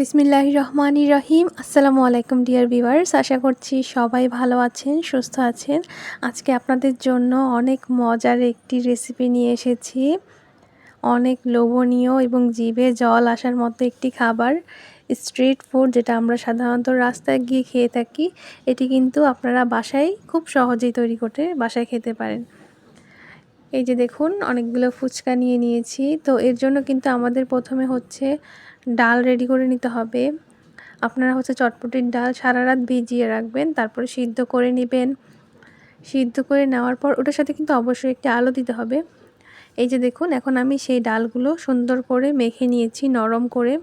বিসমিল্লাহ রহমান রহিম। আসসালামু আলাইকুম, ডিয়ার ভিউয়ার্স। আশা করছি সবাই ভালো আছেন, সুস্থ আছেন। আজকে আপনাদের জন্য অনেক মজার একটি রেসিপি নিয়ে এসেছি। অনেক লোভনীয় এবং জিভে জল আসার মতো একটি খাবার স্ট্রিট ফুড যেটা আমরা সাধারণত রাস্তায় গিয়ে খেয়ে থাকি। এটি কিন্তু আপনারা বাসায় খুব সহজেই তৈরি করতে, বাসায় খেতে পারেন। এই যে দেখুন, অনেকগুলো ফুচকা নিয়ে নিয়েছি। তো এর জন্য কিন্তু আমাদের প্রথমে হচ্ছে ডাল রেডি করে নিতে হবে। আপনারা হচ্ছে চটপটির ডাল সারা রাত ভিজিয়ে রাখবেন, তারপরে সিদ্ধ করে নেবেন। সিদ্ধ করে নেওয়ার পর ওটার সাথে কিন্তু অবশ্যই একটি আলো দিতে হবে। এই যে দেখুন, এখন আমি সেই ডালগুলো সুন্দর করে মেখে নিয়েছি, নরম করে।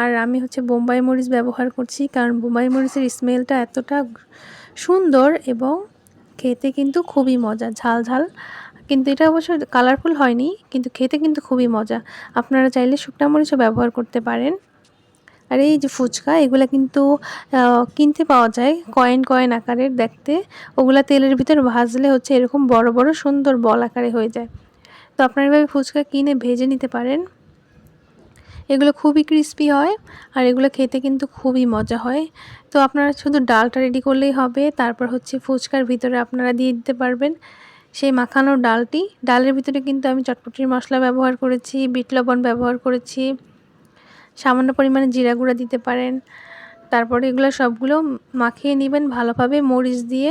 আর আমি হচ্ছে বোম্বাই মরিচ ব্যবহার করছি, কারণ বোম্বাই মরিচের স্মেলটা এতটা সুন্দর এবং খেতে কিন্তু খুবই মজা ঝাল ঝাল। কিন্তু এটা অবশ্য কালারফুল হয়নি, কিন্তু খেতে কিন্তু খুবই মজা। আপনারা চাইলে শুকনো মরিচও ব্যবহার করতে পারেন। আর এই যে ফুচকা, এগুলো কিন্তু কিনতে পাওয়া যায় কয়েন কয়েন আকারের দেখতে। ওগুলা তেলের ভিতর ভাজলে হচ্ছে এরকম বড় বড় সুন্দর বল আকারে হয়ে যায়। তো আপনারা এভাবে ফুচকা কিনে ভেজে নিতে পারেন। এগুলো খুবই ক্রিস্পি হয় আর এগুলো খেতে কিন্তু খুবই মজা হয়। তো আপনারা শুধু ডালটা রেডি করলেই হবে, তারপর হচ্ছে ফুচকার ভিতরে আপনারা দিয়ে দিতে পারবেন। সেই মাখানো ডালটি। ডালের ভিতরে কিন্তু আমি চটপটির মশলা ব্যবহার করেছি, বিট লবণ ব্যবহার করেছি। সামান্য পরিমাণে জিরা গুঁড়া দিতে পারেন। তারপরে এগুলো সবগুলো মাখিয়ে নেবেন ভালোভাবে মরিচ দিয়ে।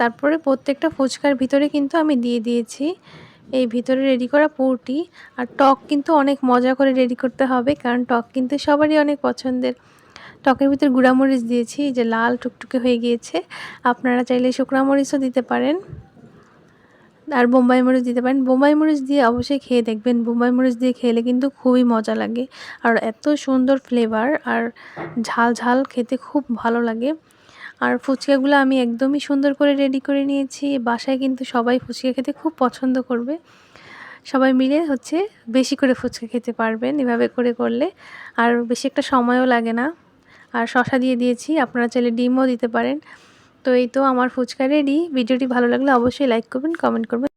তারপরে প্রত্যেকটা ফুচকার ভিতরে কিন্তু আমি দিয়ে দিয়েছি। এই ভিতরে রেডি করা পুরটি। আর টক কিন্তু অনেক মজা করে রেডি করতে হবে, কারণ টক কিন্তু সবারই অনেক পছন্দের। টকের ভিতরে গুঁড়ামরিচ দিয়েছি যে লাল টুকটুকে হয়ে গিয়েছে। আপনারা চাইলে শুকনা মরিচও দিতে পারেন। আর বোম্বাই মরিচ দিতে পারেন। বোম্বাই মরিচ দিয়ে অবশ্যই খেয়ে দেখবেন। বোম্বাই মরিচ দিয়ে খেলে কিন্তু খুবই মজা লাগে। আর এত সুন্দর ফ্লেভার আর ঝাল ঝাল খেতে খুব ভালো লাগে। আর ফুচকাগুলো আমি একদমই সুন্দর করে রেডি করে নিয়েছি। বাসায় কিন্তু সবাই ফুচকা খেতে খুব পছন্দ করবে। সবাই মিলে হচ্ছে বেশি করে ফুচকা খেতে পারবেন এভাবে করে করলে। আর বেশি একটা সময়ও লাগে না। আর শশা দিয়ে দিয়েছি। আপনারা চাইলে ডিমও দিতে পারেন। তো এই তো আমার ফুচকা রেডি ভিডিওটি ভালো লাগলে অবশ্যই লাইক করবেন কমেন্ট করবেন।